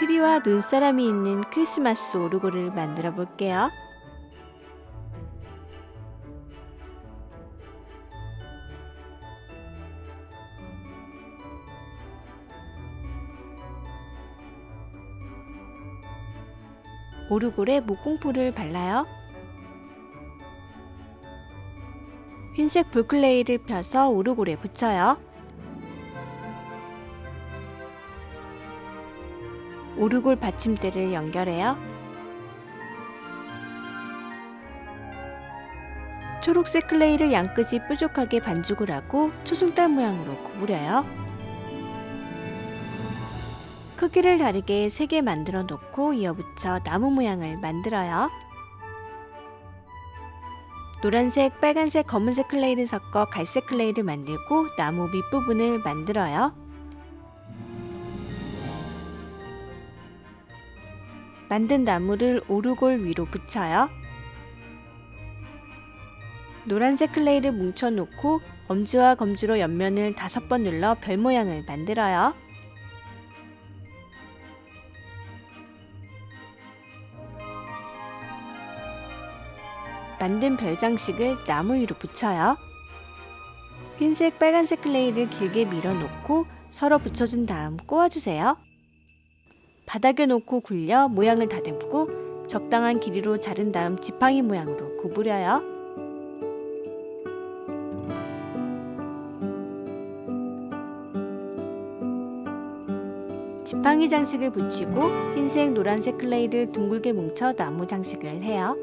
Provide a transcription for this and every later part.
트리와 눈사람이 있는 크리스마스 오르골을 만들어 볼게요. 오르골에 목공포를 발라요. 흰색 볼클레이를 펴서 오르골에 붙여요. 오르골 받침대를 연결해요. 초록색 클레이를 양끝이 뾰족하게 반죽을 하고 초승달 모양으로 구부려요. 크기를 다르게 3개 만들어 놓고 이어붙여 나무 모양을 만들어요. 노란색, 빨간색, 검은색 클레이를 섞어 갈색 클레이를 만들고 나무 밑부분을 만들어요. 만든 나무를 오르골 위로 붙여요. 노란색 클레이를 뭉쳐놓고 엄지와 검지로 옆면을 다섯 번 눌러 별 모양을 만들어요. 만든 별 장식을 나무 위로 붙여요. 흰색, 빨간색 클레이를 길게 밀어 놓고 서로 붙여준 다음 꼬아주세요. 바닥에 놓고 굴려 모양을 다듬고 적당한 길이로 자른 다음 지팡이 모양으로 구부려요. 지팡이 장식을 붙이고 흰색, 노란색 클레이를 둥글게 뭉쳐 나무 장식을 해요.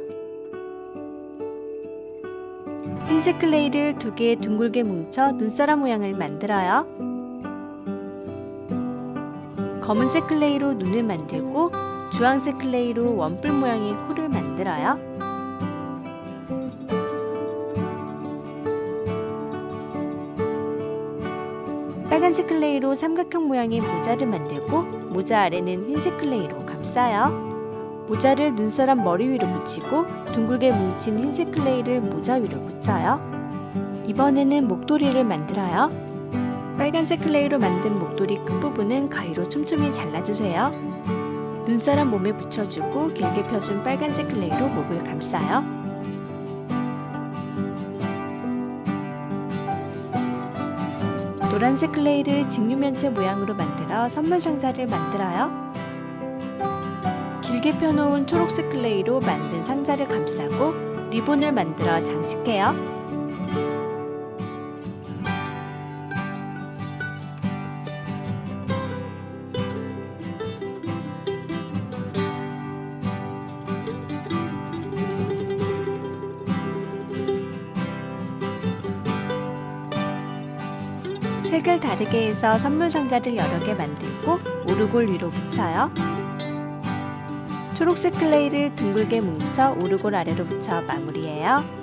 흰색 클레이를 두 개 둥글게 뭉쳐 눈사람 모양을 만들어요. 검은색 클레이로 눈을 만들고 주황색 클레이로 원뿔 모양의 코를 만들어요. 빨간색 클레이로 삼각형 모양의 모자를 만들고 모자 아래는 흰색 클레이로 감싸요. 모자를 눈사람 머리 위로 붙이고 둥글게 뭉친 흰색 클레이를 모자 위로 붙여요. 이번에는 목도리를 만들어요. 빨간색 클레이로 만든 목도리 끝부분은 가위로 촘촘히 잘라주세요. 눈사람 몸에 붙여주고 길게 펴준 빨간색 클레이로 목을 감싸요. 노란색 클레이를 직류면체 모양으로 만들어 선물 상자를 만들어요. 길게 펴놓은 초록색 클레이로 만든 상자를 감싸고 리본을 만들어 장식해요. 색을 다르게 해서 선물 상자를 여러 개 만들고 오르골 위로 붙여요. 초록색 클레이를 둥글게 뭉쳐 오르골 아래로 붙여 마무리해요.